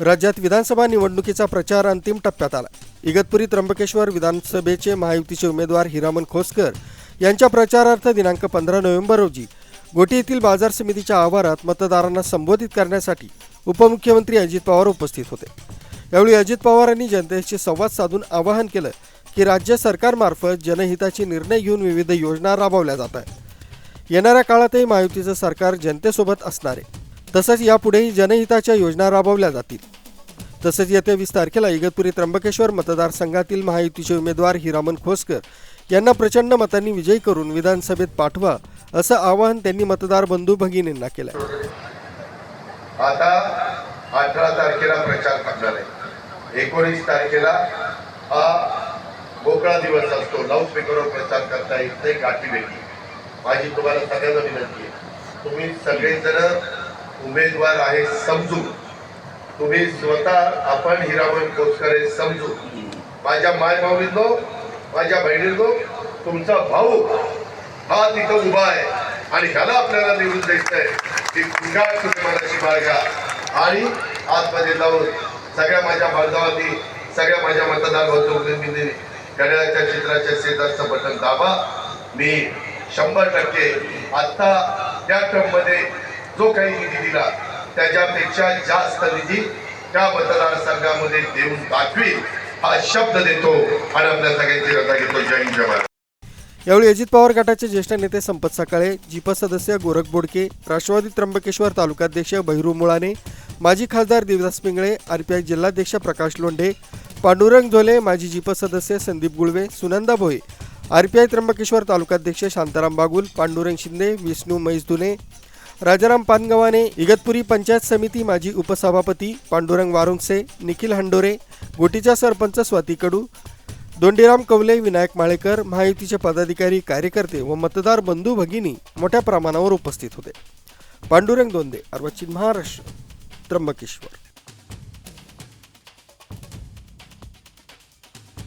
राज्यात विधानसभा निवडणुकीचा प्रचार अंतिम टप्प्यात आला. इगतपुरी त्र्यंबकेश्वर विधानसभेचे महायुतीचे उमेदवार हिरामन खोसकर यांच्या प्रचारार्थ दिनांक पंधरा नोव्हेंबर रोजी गोटी येथील बाजार समितीच्या आवारात मतदारांना संबोधित करण्यासाठी उपमुख्यमंत्री अजित पवार उपस्थित होते. यावेळी अजित पवारांनी जनतेशी संवाद साधून आवाहन केलं की राज्य सरकारमार्फत जनहिताचे निर्णय घेऊन विविध योजना राबवल्या जात आहेत. येणाऱ्या काळातही महायुतीचं सरकार जनतेसोबत असणार आहे. तसंच यापुढेही जनहिताच्या योजना राबवल्या जातील. तसंच येत्या वीस तारखेला इगतपुरी त्र्यंबकेश्वर मतदारसंघातील महायुतीचे उमेदवार हिरामन खोसकर यांना प्रचंड मतांनी विजयी करून विधानसभेत पाठवा असं आवाहन त्यांनी मतदार बंधू भगिनींना केलं आता अठरा तारखेला प्रचार करणार आहे. एकोणीस तारखेला हा मोकळा दिवस असतो. लाऊड स्पीकरवर प्रचार करता येत नाही. गाठी भेटी माझी तुम्हाला सगळ्यांना विनंती आहे. तुम्ही सगळेजण उमेदवार आहे समजू. तुम्ही स्वतः आपण हिरामन खोसकर समजू. माझ्या माय भाऊंनो माझ्या बहिणींनो तुमचा भाऊ हा तिथं उभा आहे. आणि ह्याला आपल्याला निवडून द्यायचंय. की पुन्हा तुम्ही मनाची बाळगा आणि आतमध्ये जाऊन सगळ्या माझ्या बांधवांनी सगळ्या माझ्या मतदार बंधूंनी घड्याळाच्या चित्राच्या शेजारचं बटन दाबा. मी शंभर टक्के आत्ता त्या टर्ममध्ये जो काही निधी दिला त्याच्यापेक्षा जास्त निधी त्या मतदारसंघामध्ये देऊन दाखवी हा शब्द देतो आणि आपल्या सगळ्यांची रजा घेतो. जय हिंद जय यावेळी अजित पवार गटाचे ज्येष्ठ नेते संपत सकाळे जिप सदस्य गोरख बोडके राष्ट्रवादी त्र्यंबकेश्वर तालुकाध्यक्ष बहिरू मुळाने माजी खासदार देवदास पिंगळे आरपीआय जिल्हाध्यक्ष प्रकाश लोंढे पांडुरंग झोले माजी जिप सदस्य संदीप गुळवे सुनंदा भोये आरपीआय त्र्यंबकेश्वर तालुकाध्यक्ष शांताराम बागुल पांडुरंग शिंदे विष्णू मैसदुने राजाराम पानगवाने इगतपुरी पंचायत समिती माजी उपसभापती पांडुरंग वारुंगसे निखिल हंडोरे गोटीच्या सरपंच स्वाती कडू दोंडीराम कवले विनायक माळेकर महायुतीचे पदाधिकारी कार्यकर्ते व मतदार बंधू भगिनी मोठ्या प्रमाणावर उपस्थित होते. पांडुरंग दोंदे अर्वाचीन महाराष्ट्र त्र्यंबकेश्वर.